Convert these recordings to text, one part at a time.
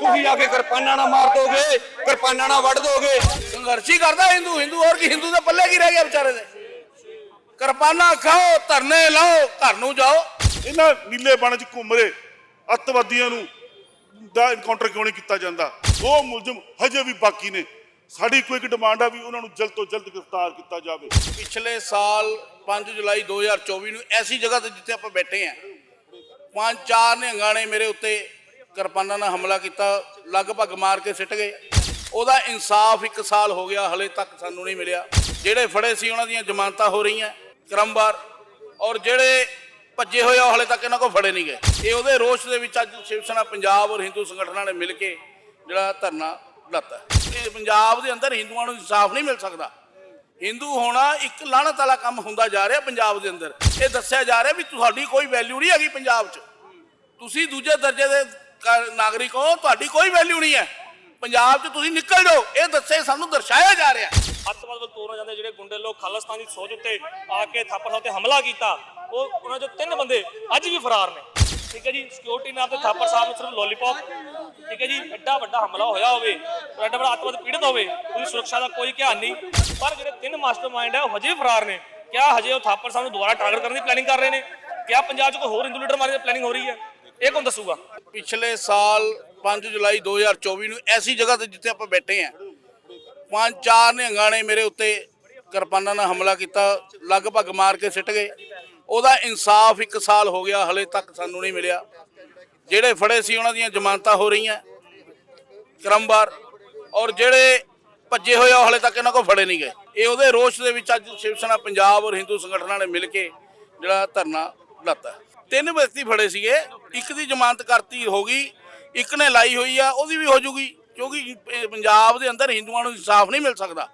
ਤੁਸੀਂ ਆ ਕੇ ਕਿਰਪਾਨਾਂ ਨਾਲ ਮਾਰ ਦੋਗੇ ਕਿਰਪਾਨਾਂ ਨਾਲ ਵੱਢ ਦੋਗੇ। ਸੰਘਰਸ਼ ਹੀ ਕਰਦਾ ਹਿੰਦੂ ਹਿੰਦੂ ਹੋਰ ਕੀ ਹਿੰਦੂ ਦੇ ਪੱਲੇ ਕੀ ਰਹਿ ਗਿਆ ਵਿਚਾਰੇ ਦੇ? ਕਿਰਪਾਨਾਂ ਖਾਓ ਧਰਨੇ ਲਾਓ ਘਰ ਨੂੰ ਜਾਓ। ਇਹਨਾਂ ਨੀਲੇ ਬਣ ਚ ਘੁੰਮ ਰਹੇ ਅੱਤਵਾਦੀਆਂ ਨੂੰ ਦਾ ਇਨਕਾਊਂਟਰ ਕਿਉਂ ਨਹੀਂ ਕੀਤਾ ਜਾਂਦਾ? ਉਹ ਮੁਲਜ਼ਮ ਹਜੇ ਵੀ ਬਾਕੀ ਨੇ। ਸਾਡੀ ਕੋਈ ਇੱਕ ਡਿਮਾਂਡ ਆ ਵੀ ਉਹਨਾਂ ਨੂੰ ਜਲਦ ਤੋਂ ਜਲਦ ਗ੍ਰਿਫਤਾਰ ਕੀਤਾ ਜਾਵੇ। ਪਿਛਲੇ ਸਾਲ 5 ਜੁਲਾਈ 2024 ਨੂੰ ਐਸੀ ਜਗ੍ਹਾ ਤੇ ਜਿੱਥੇ ਆਪਾਂ ਬੈਠੇ ਆਂ ਪੰਜ ਚਾਰ ਨਿਹੰਗਾਂ ਨੇ ਮੇਰੇ ਉੱਤੇ ਕਿਰਪਾਨਾਂ ਨਾਲ ਹਮਲਾ ਕੀਤਾ, ਲਗਭਗ ਮਾਰ ਕੇ ਸਿੱਟ ਗਏ। ਉਹਦਾ ਇਨਸਾਫ 1 ਸਾਲ ਹੋ ਗਿਆ, ਹਲੇ ਤੱਕ ਸਾਨੂੰ ਨਹੀਂ ਮਿਲਿਆ। ਜਿਹੜੇ ਫੜੇ ਸੀ, ਉਹਨਾਂ ਦੀਆਂ ਜ਼ਮਾਨਤਾਂ ਹੋ ਰਹੀਆਂ, ਕ੍ਰਮਵਾਰ। ਔਰ ਜਿਹੜੇ ਭੱਜੇ ਹੋਏ ਆ ਹਲੇ ਤੱਕ ਇਹਨਾਂ ਕੋਲ ਫੜੇ ਨਹੀਂ ਗਏ। ਇਹ ਉਹਦੇ ਰੋਸ਼ ਦੇ ਵਿੱਚ ਅੱਜ ਸ਼ਿਵ ਸੈਨਾ ਪੰਜਾਬ ਔਰ ਹਿੰਦੂ ਸੰਗਠਨਾਂ ਨੇ ਮਿਲ ਕੇ ਜਿਹੜਾ ਧਰਨਾ ਲਾਤਾ ਇਹ ਪੰਜਾਬ ਦੇ ਅੰਦਰ ਹਿੰਦੂਆਂ ਨੂੰ ਇਨਸਾਫ ਨਹੀਂ ਮਿਲ ਸਕਦਾ। ਹਿੰਦੂ ਹੋਣਾ ਇੱਕ ਲਾਹਨਤ ਵਾਲਾ ਕੰਮ ਹੁੰਦਾ ਜਾ ਰਿਹਾ ਪੰਜਾਬ ਦੇ ਅੰਦਰ। ਇਹ ਦੱਸਿਆ ਜਾ ਰਿਹਾ ਵੀ ਤੁਹਾਡੀ ਕੋਈ ਵੈਲਿਊ ਨਹੀਂ ਹੈਗੀ ਪੰਜਾਬ 'ਚ। ਤੁਸੀਂ ਦੂਜੇ ਦਰਜੇ ਦੇ ਨਾਗਰਿਕ ਹੋ, ਤੁਹਾਡੀ ਕੋਈ ਵੈਲਿਊ ਨਹੀਂ ਹੈ। ਪੰਜਾਬ 'ਚ ਤੁਸੀਂ ਨਿਕਲ ਜਾਓ, ਇਹ ਦੱਸੇ ਸਾਨੂੰ ਦਰਸਾਇਆ ਜਾ ਰਿਹਾ। ਅੱਤਵਾਦ ਵੱਲ ਤੋਰਨ ਜਾਂਦੇ ਜਿਹੜੇ ਗੁੰਡੇ ਲੋਕ ਖਾਲਿਸਤਾਨ ਦੀ ਸੋਚ ਉੱਤੇ ਆ ਕੇ ਥਾਪਰ ਸਾਹਿਬ ਤੇ ਹਮਲਾ ਕੀਤਾ, ਉਹ ਉਹਨਾਂ ਚੋਂ ਤਿੰਨ ਬੰਦੇ ਅੱਜ ਵੀ ਫਰਾਰ ਨੇ। ਠੀਕ ਹੈ ਜੀ ਸਿਕਿਉਰਿਟੀ ਨਾਲ ਤੇ ਥਾਪਰ ਸਾਹਿਬ ਨੂੰ ਸਿਰਫ ਲੋਲੀਪੌਪ ਠੀਕ ਹੈ ਜੀ, ਐਡਾ ਵੱਡਾ ਹਮਲਾ ਹੋਇਆ ਹੋਵੇ ਐਡਾ ਵੱਡਾ ਅੱਤਵਾਦ ਪੀੜਤ ਹੋਵੇ ਉਹਦੀ ਸੁਰੱਖਿਆ ਦਾ ਕੋਈ ਧਿਆਨ ਨਹੀਂ। ਪਰ ਜਿਹੜੇ ਤਿੰਨ ਮਾਸਟਰਮਾਈਂਡ ਹੈ, ਉਹ ਹਜੇ ਵੀ ਫਰਾਰ ਨੇ। ਕਿਆ ਹਜੇ ਉਹ ਥਾਪਰ ਸਾਹਿਬ ਨੂੰ ਦੁਬਾਰਾ ਟਾਰਗੇਟ ਕਰਨ ਦੀ ਪਲੈਨਿੰਗ ਕਰ ਰਹੇ ਨੇ? ਕਿਆ ਪੰਜਾਬ 'ਚ ਕੋਈ ਹੋਰ ਹਿੰਦੂ ਲੀਡਰ ਮਾਰਨ ਦੀ ਪਲੈਨਿੰਗ ਹੋ ਰਹੀ ਹੈ? ਇਹ ਕੌਣ ਦੱਸੂਗਾ? ਪਿਛਲੇ ਸਾਲ 5 ਜੁਲਾਈ 2024 ਨੂੰ ਐਸੀ ਜਗ੍ਹਾ ਤੇ ਜਿੱਥੇ ਆਪਾਂ ਬੈਠੇ ਆਂ ਪੰਜ ਚਾਰ ਨਿਹੰਗਾਂ ਨੇ ਮੇਰੇ ਉੱਤੇ ਕਿਰਪਾਨਾਂ ਨਾਲ ਹਮਲਾ ਕੀਤਾ, ਲਗਭਗ ਮਾਰ ਕੇ ਸਿੱਟ ਗਏ। ਉਹਦਾ ਇਨਸਾਫ 1 ਸਾਲ ਹੋ ਗਿਆ, ਹਲੇ ਤੱਕ ਸਾਨੂੰ ਨਹੀਂ ਮਿਲਿਆ। ਜਿਹੜੇ ਫੜੇ ਸੀ ਉਹਨਾਂ ਦੀਆਂ ਜ਼ਮਾਨਤਾਂ ਹੋ ਰਹੀਆਂ ਕ੍ਰਮਵਾਰ ਔਰ ਜਿਹੜੇ ਭੱਜੇ ਹੋਏ ਆ, ਉਹ ਹਲੇ ਤੱਕ ਇਹਨਾਂ ਕੋਲ ਫੜੇ ਨਹੀਂ ਗਏ। ਇਹ ਉਹਦੇ ਰੋਸ਼ ਦੇ ਵਿੱਚ ਅੱਜ ਸ਼ਿਵ ਸੈਨਾ ਪੰਜਾਬ ਔਰ ਹਿੰਦੂ ਸੰਗਠਨਾਂ ਨੇ ਮਿਲ ਕੇ ਜਿਹੜਾ ਧਰਨਾ ਲਾਤਾ। ਤਿੰਨ ਵਿਅਕਤੀ ਫੜੇ ਸੀਗੇ। ਇੱਕ ਦੀ ਜ਼ਮਾਨਤ ਕਰਤੀ ਹੋ ਗਈ, ਇੱਕ ਨੇ ਲਾਈ ਹੋਈ ਆ, ਉਹਦੀ ਵੀ ਹੋ ਜੂਗੀ, ਕਿਉਂਕਿ ਪੰਜਾਬ ਦੇ ਅੰਦਰ ਹਿੰਦੂਆਂ ਨੂੰ ਇਨਸਾਫ ਨਹੀਂ ਮਿਲ ਸਕਦਾ।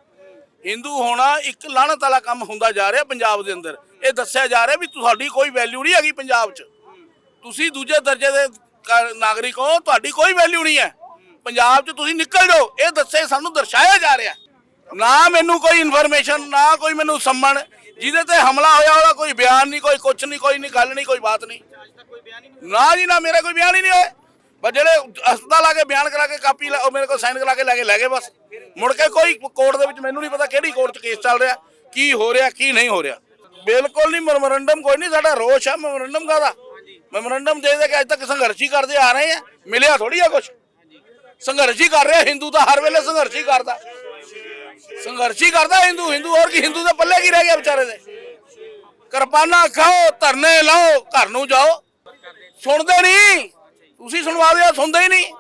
ਹਿੰਦੂ ਹੋਣਾ ਇੱਕ ਲਾਹਨਤ ਵਾਲਾ ਕੰਮ ਹੁੰਦਾ ਜਾ ਰਿਹਾ ਪੰਜਾਬ ਦੇ ਅੰਦਰ। ਇਹ ਦੱਸਿਆ ਜਾ ਰਿਹਾ ਵੀ ਤੁਹਾਡੀ ਕੋਈ ਵੈਲਿਊ ਨਹੀਂ ਹੈਗੀ ਪੰਜਾਬ 'ਚ। ਤੁਸੀਂ ਦੂਜੇ ਦਰਜੇ ਦੇ ਨਾਗਰਿਕ ਹੋ, ਤੁਹਾਡੀ ਕੋਈ ਵੈਲਿਊ ਨਹੀਂ ਹੈ। ਪੰਜਾਬ 'ਚ ਤੁਸੀਂ ਨਿਕਲ ਜਾਓ, ਇਹ ਦੱਸੇ ਸਾਨੂੰ ਦਰਸਾਇਆ ਜਾ ਰਿਹਾ। ਨਾ ਮੈਨੂੰ ਕੋਈ ਇਨਫੋਰਮੇਸ਼ਨ ਨਾ ਕੋਈ ਮੈਨੂੰ ਸੰਮਣ। ਜਿਹਦੇ ਤੇ ਹਮਲਾ ਹੋਇਆ, ਉਹਦਾ ਕੋਈ ਬਿਆਨ ਨਹੀਂ, ਕੋਈ ਕੁਛ ਨਹੀਂ, ਕੋਈ ਨਹੀਂ, ਗੱਲ ਨਹੀਂ, ਕੋਈ ਬਾਤ ਨਹੀਂ। ਨਾ ਜੀ, ਨਾ ਮੇਰਾ ਕੋਈ ਬਿਆਨ ਹੀ ਨਹੀਂ ਹੋਇਆ ਬਸ ਜਿਹੜੇ ਹਸਪਤਾਲ ਆ ਕੇ ਬਿਆਨ ਕਰਾ ਕੇ ਕਾਪੀ ਉਹ ਮੇਰੇ ਕੋਲ ਸਾਈਨ ਕਰਾ ਕੇ ਲੈ ਕੇ ਲੈ ਗਏ ਬਸ। ਮੁੜ ਕੇ ਕੋਈ ਕੋਰਟ ਦੇ ਵਿੱਚ ਮੈਨੂੰ ਨਹੀਂ ਪਤਾ ਕਿਹੜੀ ਕੋਰਟ 'ਚ ਕੇਸ ਚੱਲ ਰਿਹਾ, ਕੀ ਹੋ ਰਿਹਾ, ਕੀ ਨਹੀਂ ਹੋ ਰਿਹਾ। ਬਿਲਕੁਲ ਨਹੀਂ ਮੈਮੋਰੰਡਮ ਕੋਈ ਨਹੀਂ, ਸਾਡਾ ਰੋਸ਼ ਹੈ ਮੈਮੋਰੰਡਮ ਕਾਹਦਾ? ਮੈਮੋਰੰਡਮ ਦੇ ਦੇ ਕੇ ਅੱਜ ਤੱਕ ਸੰਘਰਸ਼ ਹੀ ਕਰਦੇ ਆ ਰਹੇ ਆ, ਮਿਲਿਆ ਥੋੜੀ ਆ ਕੁਛ। ਸੰਘਰਸ਼ ਹੀ ਕਰ ਰਿਹਾ, ਹਿੰਦੂ ਤਾਂ ਹਰ ਵੇਲੇ ਸੰਘਰਸ਼ ਹੀ ਕਰਦਾ। ਸੰਘਰਸ਼ ਹੀ ਕਰਦਾ ਹਿੰਦੂ ਹਿੰਦੂ ਹੋਰ ਕੀ, ਹਿੰਦੂ ਦੇ ਪੱਲੇ ਕੀ ਰਹਿ ਗਿਆ ਵਿਚਾਰੇ ਦੇ? ਕਿਰਪਾਨਾਂ ਖਾਓ, ਧਰਨੇ ਲਾਓ, ਘਰ ਨੂੰ ਜਾਓ। ਸੁਣਦੇ ਨਹੀਂ। ਤੁਸੀਂ ਸੁਣਵਾ ਦਿਓ, ਸੁਣਦੇ ਹੀ ਨਹੀਂ।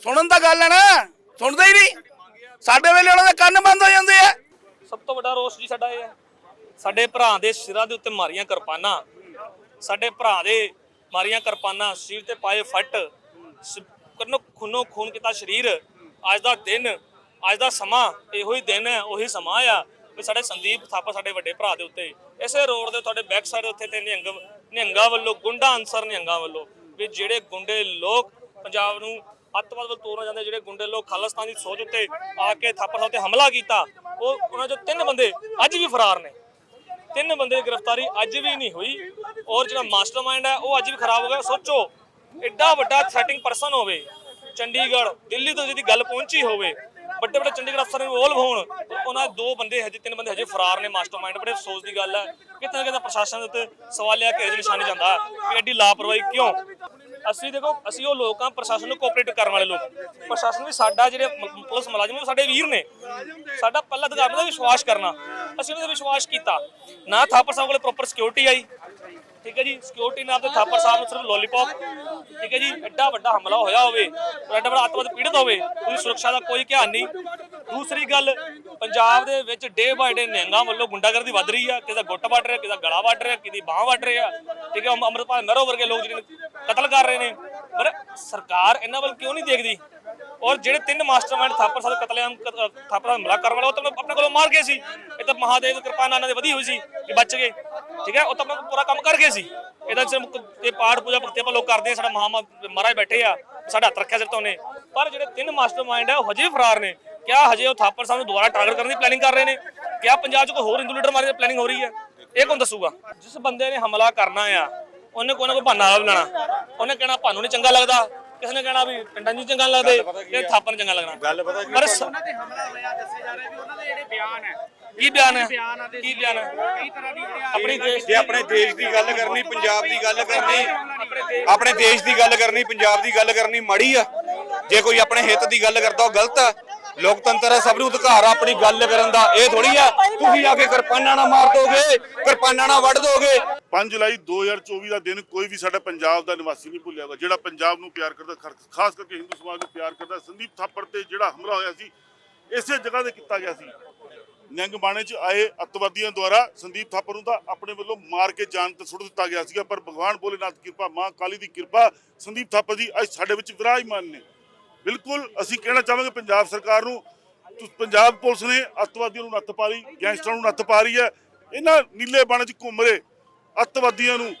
ਸੁਣਨ ਦਾ ਗੱਲ ਹੈ ਨਾ, ਸੁਣਦੇ ਹੀ ਨਹੀਂ। ਸਾਡੇ ਵੇਲੇ ਉਹਨਾਂ ਦੇ ਕੰਨ ਬੰਦ ਹੋ ਜਾਂਦੇ ਆ। ਸਭ ਤੋਂ ਵੱਡਾ ਰੋਸ ਜੀ ਸਾਡਾ ਇਹ ਹੈ। ਸਾਡੇ ਭਰਾ ਦੇ ਸਿਰਾਂ ਦੇ ਉੱਤੇ ਮਾਰੀਆਂ ਕਿਰਪਾਨਾਂ। ਸਾਡੇ ਭਰਾ ਦੇ ਮਾਰੀਆਂ ਕਿਰਪਾਨਾਂ। ਸਿਰ ਤੇ ਪਾਏ ਫੱਟ। ਸ- ਕਰਨੋ ਖੂਨੋ ਖੂਨ ਕੀਤਾ ਸਰੀਰ। ਅੱਜ ਦਾ ਦਿਨ ਅੱਜ ਦਾ ਸਮਾਂ ਇਹੋ ਹੀ ਦਿਨ ਹੈ, ਉਹੀ ਸਮਾਂ ਆ ਵੀ ਸਾਡੇ ਸੰਦੀਪ ਥਾਪਾ ਸਾਡੇ ਵੱਡੇ ਭਰਾ ਦੇ ਉੱਤੇ। ਇਸੇ ਰੋਡ ਦੇ ਤੁਹਾਡੇ ਬੈਕ ਸਾਈਡ ਉੱਤੇ ਤੇ ਨਿਹੰਗ, ਨਿਹੰਗਾ ਵੱਲੋਂ, ਗੁੰਡਾ ਅਨਸਰ ਨਿਹੰਗਾ ਵੱਲੋਂ ਵੀ ਜਿਹੜੇ ਗੁੰਡੇ ਲੋਕ ਪੰਜਾਬ ਨੂੰ ਅੱਤਵਾਦ ਵੱਲ ਤੋਰਨਾ ਜਾਂਦੇ, ਜਿਹੜੇ ਗੁੰਡੇ ਲੋਕ ਖਾਲਿਸਤਾਨ ਦੀ ਸੋਚ ਉੱਤੇ ਆ ਕੇ ਥਾਪਰ ਸਾਹਿਬ ਤੇ ਹਮਲਾ ਕੀਤਾ, ਉਹ ਉਹਨਾਂ ਚੋਂ ਤਿੰਨ ਬੰਦੇ ਅੱਜ ਵੀ ਫਰਾਰ ਨੇ। ਤਿੰਨ ਬੰਦੇ ਦੀ ਗ੍ਰਿਫਤਾਰੀ ਅੱਜ ਵੀ ਨਹੀਂ ਹੋਈ ਔਰ ਜਿਹੜਾ ਮਾਸਟਰਮਾਈਂਡ ਹੈ, ਉਹ ਅੱਜ ਵੀ ਖਰਾਬ ਹੋ ਗਿਆ। ਸੋਚੋ ਐਡਾ ਵੱਡਾ ਥ੍ਰੈਟਿੰਗ ਪਰਸਨ ਹੋਵੇ, ਚੰਡੀਗੜ੍ਹ, ਦਿੱਲੀ ਤੋਂ ਜਿਹਦੀ ਗੱਲ ਪਹੁੰਚੀ ਹੋਵੇ ਵੱਡੇ ਵੱਡੇ ਚੰਡੀਗੜ੍ਹ ਅਫਸਰ ਇਨਵੋਲਵ ਹੋਣ। ਉਹਨਾਂ ਦੇ ਦੋ ਬੰਦੇ ਹਜੇ, ਤਿੰਨ ਬੰਦੇ ਹਜੇ ਫਰਾਰ ਨੇ ਮਾਸਟਰਮਾਈਂਡ ਬੜੇ ਅਫਸੋਸ ਦੀ ਗੱਲ ਹੈ ਕਿਤੇ ਨਾ ਕਿਤੇ ਪ੍ਰਸ਼ਾਸਨ ਦੇ ਉੱਤੇ ਸਵਾਲਿਆ ਘੇਰੇ ਦੇ ਨਿਸ਼ਾਨੇ ਜਾਂਦਾ ਕਿ ਐਡੀ ਲਾਪਰਵਾਹੀ ਕਿਉਂ? ਅਸੀਂ ਦੇਖੋ, ਅਸੀਂ ਉਹ ਲੋਕ ਆ ਪ੍ਰਸ਼ਾਸਨ ਨੂੰ ਕੋਆਪਰੇਟ ਕਰਨ ਵਾਲੇ ਲੋਕ। ਪ੍ਰਸ਼ਾਸਨ ਵੀ ਸਾਡਾ ਜਿਹੜੇ ਮ- ਪੁਲਿਸ ਮੁਲਾਜ਼ਮ ਨੇ ਸਾਡੇ ਵੀਰ ਨੇ। ਸਾਡਾ ਪਹਿਲਾ ਅਧਿਕਾਰ ਉਹਨਾਂ ਦਾ ਵਿਸ਼ਵਾਸ ਕਰਨਾ। ਅਸੀਂ ਉਹਨਾਂ ਤੇ ਵਿਸ਼ਵਾਸ ਕੀਤਾ। ਨਾ ਥਾਪਰ ਸਾਹਿਬ ਕੋਲੇ ਪ੍ਰੋਪਰ ਸਿਕਿਉਰਿਟੀ ਆਈ। ਠੀਕ ਹੈ ਜੀ ਸਿਕਿਉਰਿਟੀ ਨਾਮ ਤੇ ਥਾਪਰ ਸਾਹਿਬ ਨੂੰ ਸਿਰਫ ਲੋਲੀਪੌਪ ਠੀਕ ਹੈ ਜੀ, ਐਡਾ ਵੱਡਾ ਹਮਲਾ ਹੋਇਆ ਹੋਵੇ ਐਡਾ ਵੱਡਾ ਅੱਤਵਾਦ ਪੀੜਤ ਹੋਵੇ, ਉਹਦੀ ਸੁਰੱਖਿਆ ਦਾ ਕੋਈ ਧਿਆਨ ਨਹੀਂ। ਦੂਸਰੀ ਗੱਲ, ਪੰਜਾਬ ਦੇ ਵਿੱਚ ਡੇ ਬਾਏ ਡੇ ਨਿਹੰਗਾਂ ਵੱਲੋਂ ਗੁੰਡਾਗਰਦੀ ਵੱਧ ਰਹੀ ਆ, ਕਿਸੇ ਦਾ ਗੁੱਟ ਵੱਢ ਰਿਹਾ, ਕਿਸੇ ਗਲਾ ਵੱਢ ਰਿਹਾ, ਕਿਸੇ ਦੀ ਬਾਹ ਵੱਢ ਰਿਹਾ, ਠੀਕ ਹੈ ਅੰਮ੍ਰਿਤਪਾਲ ਮਹਿਰੋ ਵਰਗੇ ਲੋਕ ਜਿਹੜੇ ਕਤਲ ਕਰ ਰਹੇ ਨੇ। ਪਰ ਸਰਕਾਰ ਇਹਨਾਂ ਵੱਲ ਕਿਉਂ ਨਹੀਂ ਦੇਖਦੀ? ਔਰ ਜਿਹੜੇ ਤਿੰਨ ਮਾਸਟਰਮਾਈਂਡ ਥਾਪਰ ਸਾਹਿਬ ਕਤਲੇਆਮ ਥਾਪਰ ਸਾਹਿਬ ਹਮਲਾ ਕਰਨ ਵਾਲਾ, ਉਹ ਤਾਂ ਆਪਣੇ ਕੋਲੋਂ ਮਾਰ ਗਏ ਸੀ। ਇਹ ਤਾਂ ਮਹਾਦੇਵ ਦੀ ਨਾਲ ਵਧੀ ਹੋਈ ਸੀ ਕਿ ਬਚ ਗਏ। ਠੀਕ ਹੈ? ਉਹ ਤਾਂ ਆਪਣਾ ਪੂਰਾ ਕੰਮ ਕਰ ਗਏ ਸੀ। ਇਹਦਾ ਸਿਰਫ ਇਹ ਪਾਠ ਪੂਜਾ ਭਗਤੀ ਆਪਾਂ ਲੋਕ ਕਰਦੇ ਆ, ਸਾਡਾ ਮਹਾ ਮਹਾਰਾਜ ਬੈਠੇ ਆ, ਸਾਡਾ ਹੱਥ ਰੱਖਿਆ ਸਿਰ ਤੋਂ ਨੇ ਪਰ ਜਿਹੜੇ ਤਿੰਨ ਮਾਸਟਰਮਾਈਂਡ ਆ, ਉਹ ਹਜੇ ਵੀ ਫਰਾਰ ਨੇ। ਕਿਆ ਹਜੇ ਉਹ ਥਾਪਰ ਸਾਹਿਬ ਨੂੰ ਦੁਬਾਰਾ ਟਾਰਗੇਟ ਕਰਨ ਦੀ ਪਲੈਨਿੰਗ ਕਰ ਰਹੇ ਨੇ? ਕਿਆ ਪੰਜਾਬ 'ਚ ਕੋਈ ਹੋਰ ਹਿੰਦੂ ਲੀਡਰ ਮਾਰਨ ਦੀ ਪਲੈਨਿੰਗ ਹੋ ਰਹੀ ਹੈ? ਇਹ ਕੌਣ ਦੱਸੂਗਾ? ਜਿਸ ਬੰਦੇ ਨੇ ਹਮਲਾ ਕਰਨਾ ਆ, ਉਹਨੇ ਕੋਈ ਨਾ ਕੋਈ ਬਹਾਨਾ ਲੱਭ ਲੈਣਾ। ਉਹਨੇ ਕਹਿਣਾ, ਭਾਨੂੰ ਨਹੀਂ ਚੰਗਾ ਲੱਗਦਾ। ਕਿਸੇ ਨੇ ਕਹਿਣਾ ਵੀ ਪਿੰਡਾਂ 'ਚ ਚੰਗਾ ਲੱਗਦੇ ਇਹ ਥਾਪਰ ਚੰਗਾ ਲੱਗਣਾ। ਗੱਲ ਪਤਾ ਕੀ ਪਰ ਸ- ਉਹਨਾਂ ਤੇ ਹਮਲਾ ਹੋਇਆ ਦੱਸੇ ਜਾ ਰਿਹਾ ਵੀ ਉਹਨਾਂ ਦੇ ਜਿਹੜੇ ਬਿਆਨ ਹੈ। ਕੀ ਬਿਆਨ ਹੈ? ਬਿਆਨ ਕੀ ਬਿਆਨ ਹੈ? ਕਈ ਤਰ੍ਹਾਂ ਦੀ ਜਿਹੜੀਆਂ ਆਪਣੀ ਦੇਸ਼ ਜੇ ਆਪਣੇ ਦੇਸ਼ ਦੀ ਗੱਲ ਕਰਨੀ ਪੰਜਾਬ ਦੀ ਗੱਲ ਕਰਨੀ ਆਪਣੇ ਦੇਸ਼ ਦੀ ਗੱਲ ਕਰਨੀ ਪੰਜਾਬ ਦੀ ਗੱਲ ਕਰਨੀ ਮਾੜੀ ਆ। ਜੇ ਕੋਈ ਆਪਣੇ ਹਿੱਤ ਦੀ ਗੱਲ ਕਰਦਾ ਉਹ ਗਲਤ ਆ। ਲੋਕਤੰਤਰ ਆ ਸਭ ਨੂੰ ਅਧਿਕਾਰ ਆ ਆਪਣੀ ਗੱਲ ਕਰਨ ਦਾ। ਇਹ ਥੋੜੀ ਆ ਤੁਸੀਂ ਆ ਕੇ ਕਿਰਪਾਨਾਂ ਨਾਲ ਮਾਰ ਦੋਗੇ ਕਿਰਪਾਨਾਂ ਨਾਲ ਵੱਢ ਦੋਗੇ। 5 ਜੁਲਾਈ 2024 ਦਾ ਦਿਨ ਕੋਈ ਵੀ ਸਾਡਾ ਪੰਜਾਬ ਦਾ ਨਿਵਾਸੀ ਨਹੀਂ ਭੁੱਲਿਆ ਹੋਗਾ ਜਿਹੜਾ ਪੰਜਾਬ ਨੂੰ ਪਿਆਰ ਕਰਦਾ ਖਰ- ਖਾਸ ਕਰਕੇ ਹਿੰਦੂ ਸਮਾਜ ਨੂੰ ਪਿਆਰ ਕਰਦਾ, ਸੰਦੀਪ ਥਾਪੜ ਤੇ ਜਿਹੜਾ ਹਮਲਾ ਹੋਇਆ ਸੀ, ਇਸੇ ਜਗ੍ਹਾ ਤੇ ਕੀਤਾ ਗਿਆ ਸੀ। ਨਿਹੰਗ ਬਾਣੇ 'ਚ ਆਏ ਅੱਤਵਾਦੀਆਂ ਦੁਆਰਾ ਸੰਦੀਪ ਥਾਪਰ ਨੂੰ ਤਾਂ ਆਪਣੇ ਵੱਲੋਂ ਮਾਰ ਕੇ ਜਾਨ ਤੇ ਸੁੱਟ ਦਿੱਤਾ ਗਿਆ ਸੀਗਾ, ਪਰ ਭਗਵਾਨ ਭੋਲੇਨਾਥ ਕਿਰਪਾ, ਮਾਂ ਕਾਲੀ ਦੀ ਕਿਰਪਾ, ਸੰਦੀਪ ਥਾਪਰ ਜੀ ਅੱਜ ਸਾਡੇ ਵਿੱਚ ਵਿਰਾਜਮਾਨ ਨੇ। ਬਿਲਕੁਲ ਅਸੀਂ ਕਹਿਣਾ ਚਾਹਾਂਗੇ ਪੰਜਾਬ ਸਰਕਾਰ ਨੂੰ ਪੰਜਾਬ ਪੁਲਿਸ ਨੇ ਅੱਤਵਾਦੀਆਂ ਨੂੰ ਨੱਥ ਪਾ ਲਈ ਗੈਂਗਸਟਰਾਂ ਨੂੰ ਨੱਥ ਪਾ ਰਹੀ ਹੈ। ਇਹਨਾਂ ਨੀਲੇ ਬਾਣੇ 'ਚ ਘੁੰਮ ਰਹੇ ਅੱਤਵਾਦੀਆਂ ਨੂੰ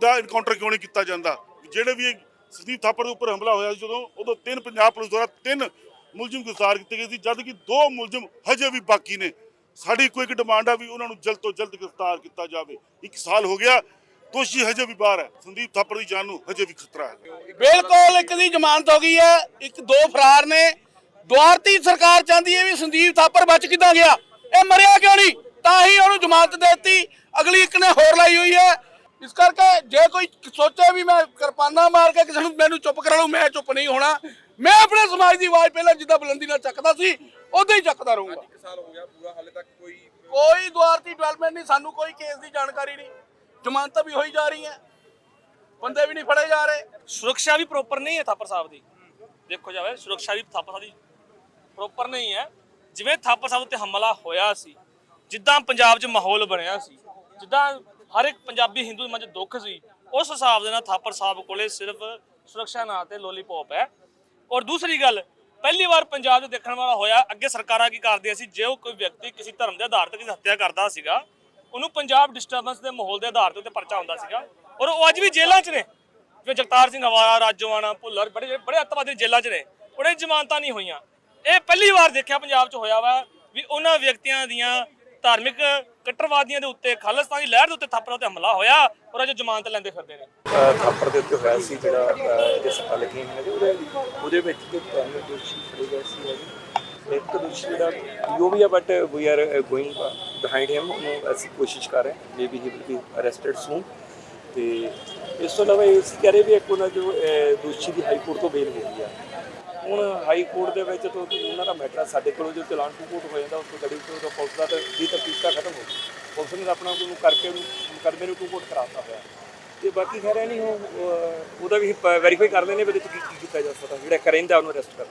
ਦਾ ਇਨਕਾਊਂਟਰ ਕਿਉਂ ਨਹੀਂ ਕੀਤਾ ਜਾਂਦਾ? ਜਿਹੜੇ ਵੀ ਇਹ ਸੰਦੀਪ ਥਾਪੜ ਦੇ ਉੱਪਰ ਹਮਲਾ ਹੋਇਆ ਸੀ ਜਦੋਂ, ਉਦੋਂ ਤਿੰਨ ਪੰਜਾਬ ਪੁਲਿਸ ਦੁਆਰਾ ਤਿੰਨ ਮੁਲਜ਼ਮ ਗ੍ਰਿਫਤਾਰ ਕੀਤੇ ਗਏ ਸੀ ਜਦ ਕਿ ਦੋ ਮੁਲਜ਼ਮ ਹਜੇ ਵੀ ਬਾਕੀ ਨੇ। ਸਾਡੀ ਕੋਈ ਇੱਕ ਡਿਮਾਂਡ ਆ ਵੀ ਉਹਨਾਂ ਨੂੰ ਜਲਦ ਤੋਂ ਜਲਦ ਗ੍ਰਿਫਤਾਰ ਕੀਤਾ ਜਾਵੇ। ਇੱਕ ਸਾਲ ਹੋ ਗਿਆ, ਦੋਸ਼ੀ ਹਜੇ ਵੀ ਬਾਹਰ ਹੈ। ਸੰਦੀਪ ਥਾਪਰ ਦੀ ਜਾਨ ਨੂੰ ਹਜੇ ਵੀ ਖਤਰਾ ਹੈ। ਬਿਲਕੁਲ, ਇੱਕ ਦੀ ਜ਼ਮਾਨਤ ਹੋ ਗਈ ਹੈ, ਇੱਕ ਦੋ ਫਰਾਰ ਨੇ। ਦੁਆਰਤੀ ਸਰਕਾਰ ਚਾਹੁੰਦੀ ਹੈ ਵੀ ਸੰਦੀਪ ਥਾਪਰ ਬਚ ਕਿੱਦਾਂ ਗਿਆ? ਇਹ ਮਰਿਆ ਕਿਉਂ ਨਹੀਂ? ਤਾਂ ਹੀ ਉਹਨੂੰ ਜ਼ਮਾਨਤ ਦੇ ਦਿੱਤੀ। ਅਗਲੀ ਇੱਕ ਨੇ ਹੋਰ ਲਾਈ ਹੋਈ ਹੈ। ਇਸ ਕਰਕੇ ਜੇ ਕੋਈ ਸੋਚੇ ਵੀ ਮੈਂ ਕਿਰਪਾਨਾ ਮਾਰ ਕੇ ਕਿਸੇ ਨੂੰ ਮੈਨੂੰ ਚੁੱਪ ਕਰਾ ਲਊ ਮੈਂ ਚੁੱਪ ਨਹੀਂ ਹੋਣਾ। ਮੈਂ ਆਪਣੇ ਸਮਾਜ ਦੀ ਆਵਾਜ਼ ਪਹਿਲਾਂ ਜਿੱਦਾਂ ਬੁਲੰਦੀ ਨਾਲ ਚੱਕਦਾ ਸੀ ਉਦਾਂ ਹੀ ਚੱਕਦਾ ਰਹੂੰਗਾ। ਸਾਲ ਹੋ ਗਿਆ ਪੂਰਾ ਹਾਲੇ ਤੱਕ ਕੋਈ ਕੋਈ ਦੁਆਰਤੀ ਡਿਵੈਲਪਮੈਂਟ ਨਹੀਂ ਸਾਨੂੰ ਕੋਈ ਕੇਸ ਦੀ ਜਾਣਕਾਰੀ ਨਹੀਂ। ਜ਼ਮਾਨਤਾਂ ਵੀ ਹੋਈ ਜਾ ਰਹੀਆਂ ਬੰਦੇ ਵੀ ਨਹੀਂ ਫੜੇ ਜਾ ਰਹੇ। ਸੁਰੱਖਿਆ ਵੀ ਪ੍ਰੋਪਰ ਨਹੀਂ ਹੈ ਥਾਪਰ ਸਾਹਿਬ ਦੀ। ਦੇਖੋ ਜਾਵੇ ਸੁਰੱਖਿਆ ਵੀ ਥਾਪਰ ਸਾਹਿਬ ਦੀ ਪ੍ਰੋਪਰ ਨਹੀਂ ਹੈ। ਜਿਵੇਂ ਥਾਪਰ ਸਾਹਿਬ ਉੱਤੇ ਹਮਲਾ ਹੋਇਆ ਸੀ ਜਿੱਦਾਂ ਪੰਜਾਬ 'ਚ ਮਾਹੌਲ ਬਣਿਆ ਸੀ ਜਿੱਦਾਂ ਹਰ ਇੱਕ ਪੰਜਾਬੀ ਹਿੰਦੂ ਮਨ 'ਚ ਦੁੱਖ ਸੀ, ਉਸ ਹਿਸਾਬ ਦੇ ਨਾਲ ਥਾਪਰ ਸਾਹਿਬ ਕੋਲੇ ਸਿਰਫ ਸੁਰੱਖਿਆ ਨਾਂ ਤੇ ਲੋਲੀਪੌਪ ਹੈ। ਔਰ ਦੂਸਰੀ ਗੱਲ, ਪਹਿਲੀ ਵਾਰ ਪੰਜਾਬ 'ਚ ਦੇਖਣ ਵਾਲਾ ਹੋਇਆ, ਅੱਗੇ ਸਰਕਾਰਾਂ ਕੀ ਕਰਦੀਆਂ ਸੀ, ਜੇ ਉਹ ਕੋਈ ਵਿਅਕਤੀ ਕਿਸੇ ਧਰਮ ਦੇ ਆਧਾਰ ਤੇ ਕਿਸੇ ਹੱਤਿਆ ਕਰਦਾ ਸੀਗਾ, ਉਹਨੂੰ ਪੰਜਾਬ ਡਿਸਟਰਬੈਂਸ ਦੇ ਮਾਹੌਲ ਦੇ ਆਧਾਰ ਤੇ ਉੱਤੇ ਪਰਚਾ ਹੁੰਦਾ ਸੀਗਾ। ਔਰ ਉਹ ਅੱਜ ਵੀ ਜੇਲ੍ਹਾਂ 'ਚ ਨੇ। ਜਿਵੇਂ ਜਗਤਾਰ ਸਿੰਘ ਹਵਾਰਾ ਰਾਜੋਆਣਾ, ਭੁੱਲਰ, ਬੜੇ ਬੜੇ ਅੱਤਵਾਦੀ ਜੇਲ੍ਹਾਂ 'ਚ ਨੇ। ਉਹਨੇ ਜ਼ਮਾਨਤਾਂ ਨਹੀਂ ਹੋਈਆਂ। ਇਹ ਪਹਿਲੀ ਵਾਰ ਦੇਖਿਆ ਪੰਜਾਬ 'ਚ ਹੋਇਆ ਵਾ ਵੀ ਉਹਨਾਂ ਵਿਅਕਤੀਆਂ ਦੀਆਂ ਧਾਰਮਿਕ ਕੱਟਰਵਾਦੀਆਂ ਦੇ ਉੱਤੇ ਖਾਲਿਸਤਾਨੀ ਲਹਿਰ ਦੇ ਉੱਤੇ ਥਾਪਰਾਂ ਤੇ ਹਮਲਾ ਹੋਇਆ ਔਰ ਅੱਜ ਜ਼ਮਾਨਤ ਲੈਂਦੇ ਫਿਰਦੇ ਨੇ। ਅਹ ਥਾਪੜ ਦੇ ਉੱਤੇ ਹੋਇਆ ਸੀ ਜਿਹੜਾ ਅਹ, ਇਹਦੇ ਸੱਟਾਂ ਲੱਗੀਆਂ ਹੋਈਆਂ ਨੇ ਉਹਦੇ ਉਹਦੇ ਵਿੱਚ ਜੋ ਤਿੰਨ ਦੋਸ਼ੀ ਫੜੇ ਗਏ ਸੀ ਹੈਗੇ। ਇੱਕ ਦੋਸ਼ੀ ਜਿਹੜਾ ਜੋ ਵੀ ਆ but we are going behind him ਉਹਨੂੰ ਅਸੀਂ ਕੋਸ਼ਿਸ਼ ਕਰ ਰਹੇ ਹਾਂ maybe he will be arrested soon ਤੇ ਇਸ ਤੋਂ ਇਲਾਵਾ ਇਹ ਸੀ ਕਹਿ ਰਹੇ ਵੀ ਇੱਕ ਉਹਨਾਂ ਜੋ ਅਹ, ਦੋਸ਼ੀ ਦੀ ਹਾਈ ਕੋਰਟ ਤੋਂ ਬੇਲ ਹੋ ਗਈ ਆ। ਹੁਣ ਹਾਈ ਕੋਰਟ ਦੇ ਵਿੱਚ ਤੋਂ ਉਹਨਾਂ ਦਾ ਮੈਟਰ ਸਾਡੇ ਕੋਲੋਂ ਜੋ ਚਲਾਨ ਟੂ ਕੋਰਟ ਹੋ ਜਾਂਦਾ ਉਸ ਤੋਂ ਗੜੀ ਤੋਂ ਪੁਲਿਸ ਦਾ ਤਾਂ ਦੀ ਤਫਤੀਸ਼ ਖਤਮ ਹੋ ਗਈ। ਪੁਲਿਸ ਨੇ ਆਪਣਾ ਉਹਨੂੰ ਕਰਕੇ ਉਹਨੂੰ ਨੂੰ ਟੂ ਕੋਰਟ ਕਰਾਤਾ ਹੋਇਆ ਤੇ ਬਾਕੀ ਖੈਰ ਇਹ ਨਹੀਂ ਉਹ, ਉਹਦਾ ਵੀ ਵੈਰੀਫਾਈ ਕਰਦੇ ਨੇ ਵੀ 'ਚ ਕੀ ਕੀ ਕੀਤਾ ਜਾ ਸਕਦਾ, ਜਿਹੜਾ ਕਰੇਂਦਾ ਉਹਨੂੰ ਅਰੈਸਟ ਕਰ